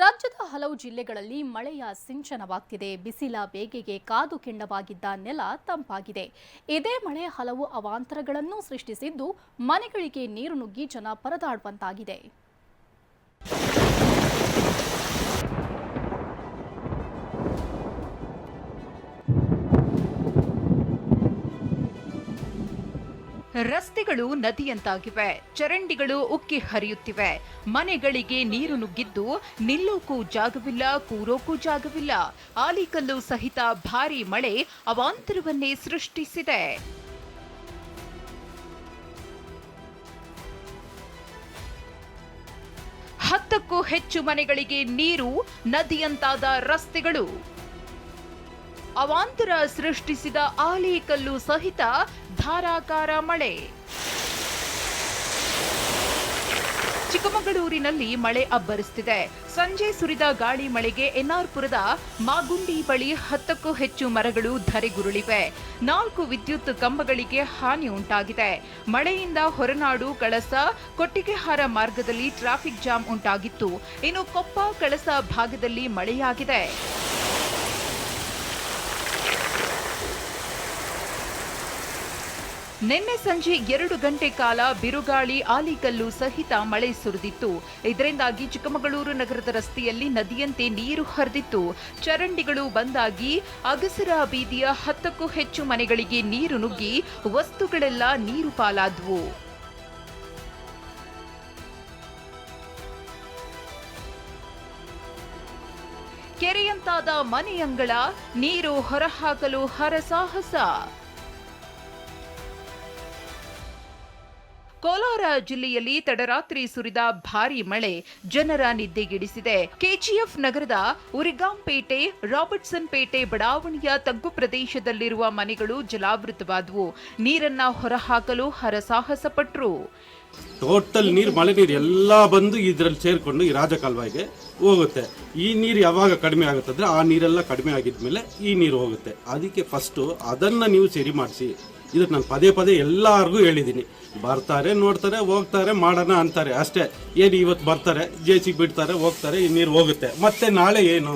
ರಾಜ್ಯದ ಹಲವು ಜಿಲ್ಲೆಗಳಲ್ಲಿ ಮಳೆಯ ಸಿಂಚನವಾಗ್ತಿದೆ. ಬಿಸಿಲ ಬೇಗೆಗೆ ಕಾದು ಕೆಂಡವಾಗಿದ್ದ ನೆಲ ತಂಪಾಗಿದೆ. ಇದೇ ಮಳೆ ಹಲವು ಅವಾಂತರಗಳನ್ನು ಸೃಷ್ಟಿಸಿದ್ದು ಮನೆಗಳಿಗೆ ನೀರು ನುಗ್ಗಿ ಜನ ಪರದಾಡುವಂತಾಗಿದೆ. ರಸ್ತೆಗಳು ನದಿಯಂತಾಗಿವೆ. ಚರಂಡಿಗಳು ಉಕ್ಕಿ ಹರಿಯುತ್ತಿವೆ. ಮನೆಗಳಿಗೆ ನೀರು ನುಗ್ಗಿದ್ದು ನಿಲ್ಲೋಕೂ ಜಾಗವಿಲ್ಲ, ಕೂರೋಕೂ ಜಾಗವಿಲ್ಲ. ಆಲಿಕಲ್ಲು ಸಹಿತ ಭಾರಿ ಮಳೆ ಅವಾಂತರವನ್ನೇ ಸೃಷ್ಟಿಸಿದೆ. ಹತ್ತಕ್ಕೂ ಹೆಚ್ಚು ಮನೆಗಳಿಗೆ ನೀರು, ನದಿಯಂತಾದ ರಸ್ತೆಗಳು. ಅವಾಂತರ ಸೃಷ್ಟಿಸಿದ ಆಲಿಕಲ್ಲು ಸಹಿತ ಧಾರಾಕಾರ ಮಳೆ. ಚಿಕ್ಕಮಗಳೂರಿನಲ್ಲಿ ಮಳೆ ಅಬ್ಬರಿಸುತ್ತಿದೆ ಸಂಜೆ ಸುರಿದ ಗಾಳಿ ಮಳೆಗೆ ಎನ್ಆರ್ಪುರದ ಮಾಗುಂಡಿ ಬಳಿ ಹತ್ತಕ್ಕೂ ಹೆಚ್ಚು ಮರಗಳು ಧರೆಗುರುಳಿವೆ. ನಾಲ್ಕು ವಿದ್ಯುತ್ ಕಂಬಗಳಿಗೆ ಹಾನಿ ಉಂಟಾಗಿದೆ. ಮಳೆಯಿಂದ ಹೊರನಾಡು ಕಳಸ, ಕೊಟ್ಟಿಗೆಹಾರ ಮಾರ್ಗದಲ್ಲಿ ಟ್ರಾಫಿಕ್ ಜಾಮ್ ಉಂಟಾಗಿತ್ತು. ಇನ್ನು ಕೊಪ್ಪ, ಕಳಸ ಭಾಗದಲ್ಲಿ ಮಳೆಯಾಗಿದೆ. ನಿನ್ನೆ ಸಂಜೆ ಎರಡು ಗಂಟೆ ಕಾಲ ಬಿರುಗಾಳಿ ಆಲಿಕಲ್ಲು ಸಹಿತ ಮಳೆ ಸುರಿದಿತ್ತು. ಇದರಿಂದಾಗಿ ಚಿಕ್ಕಮಗಳೂರು ನಗರದ ರಸ್ತೆಯಲ್ಲಿ ನದಿಯಂತೆ ನೀರು ಹರಿದಿತ್ತು. ಚರಂಡಿಗಳು ಬಂದಾಗಿ ಅಗಸರ ಬೀದಿಯ ಹತ್ತಕ್ಕೂ ಹೆಚ್ಚು ಮನೆಗಳಿಗೆ ನೀರು ನುಗ್ಗಿ ವಸ್ತುಗಳೆಲ್ಲ ನೀರು ಪಾಲಾದ್ವು. ಕೆರೆಯಂತಾದ ಮನೆಯಂಗಳ ನೀರು ಹೊರಹಾಕಲು ಹರಸಾಹಸ. ಕೋಲಾರ ಜಿಲ್ಲೆಯಲ್ಲಿ ತಡರಾತ್ರಿ ಸುರಿದ ಭಾರಿ ಮಳೆ ಜನರ ನಿದ್ದೆಗೆಡಿಸಿದೆ. ಕೆಜಿಎಫ್ ನಗರದ ಉರಿಗಾಂಪೇಟೆ ರಾಬರ್ಟ್ಸನ್ ಪೇಟೆ ಬಡಾವಣೆಯ ತಗ್ಗು ಪ್ರದೇಶದಲ್ಲಿರುವ ಮನೆಗಳು ಜಲಾವೃತವಾದವು. ನೀರನ್ನ ಹೊರಹಾಕಲು ಹರಸಾಹಸ ಪಟ್ರು ಟೋಟಲ್ ನೀರು, ಮಳೆ ನೀರು ಎಲ್ಲ ಬಂದು ಇದರಲ್ಲಿ ಸೇರಿಕೊಂಡು ಈ ರಾಜಕಾಲುವೆಗೆ ಹೋಗುತ್ತೆ. ಈ ನೀರು ಯಾವಾಗ ಕಡಿಮೆ ಆಗುತ್ತೆ ಅಂದ್ರೆ ಆ ನೀರೆಲ್ಲ ಕಡಿಮೆ ಆಗಿದ್ಮೇಲೆ ಈ ನೀರು ಹೋಗುತ್ತೆ. ಅದಕ್ಕೆ ಫಸ್ಟು ಅದನ್ನು ನೀವು ಸರಿ ಮಾಡಿಸಿ. ಇದಕ್ಕೆ ನಾನು ಪದೇ ಪದೇ ಎಲ್ಲರಿಗೂ ಹೇಳಿದ್ದೀನಿ ಬರ್ತಾರೆ, ನೋಡ್ತಾರೆ, ಹೋಗ್ತಾರೆ, ಮಾಡೋಣ ಅಂತಾರೆ. ಅಷ್ಟೇ. ಏನು ಇವತ್ತು ಬರ್ತಾರೆ, ಜೆ ಸಿ ಬಿಡ್ತಾರೆ, ಹೋಗ್ತಾರೆ, ಈ ನೀರು ಹೋಗುತ್ತೆ. ಮತ್ತೆ ನಾಳೆ ಏನು?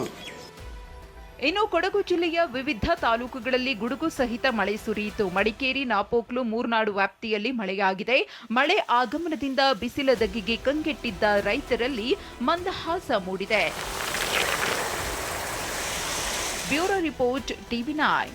ಇನ್ನು ಕೊಡಗು ಜಿಲ್ಲೆಯ ವಿವಿಧ ತಾಲೂಕುಗಳಲ್ಲಿ ಗುಡುಗು ಸಹಿತ ಮಳೆ ಸುರಿಯಿತು. ಮಡಿಕೇರಿ, ನಾಪೋಕ್ಲು, ಮೂರ್ನಾಡು ವ್ಯಾಪ್ತಿಯಲ್ಲಿ ಮಳೆಯಾಗಿದೆ. ಮಳೆ ಆಗಮನದಿಂದ ಬಿಸಿಲ ದಗ್ಗಿಗೆ ಕಂಗೆಟ್ಟಿದ್ದ ರೈತರಲ್ಲಿ ಮಂದಹಾಸ ಮೂಡಿದೆ. Bureau report, TV nine.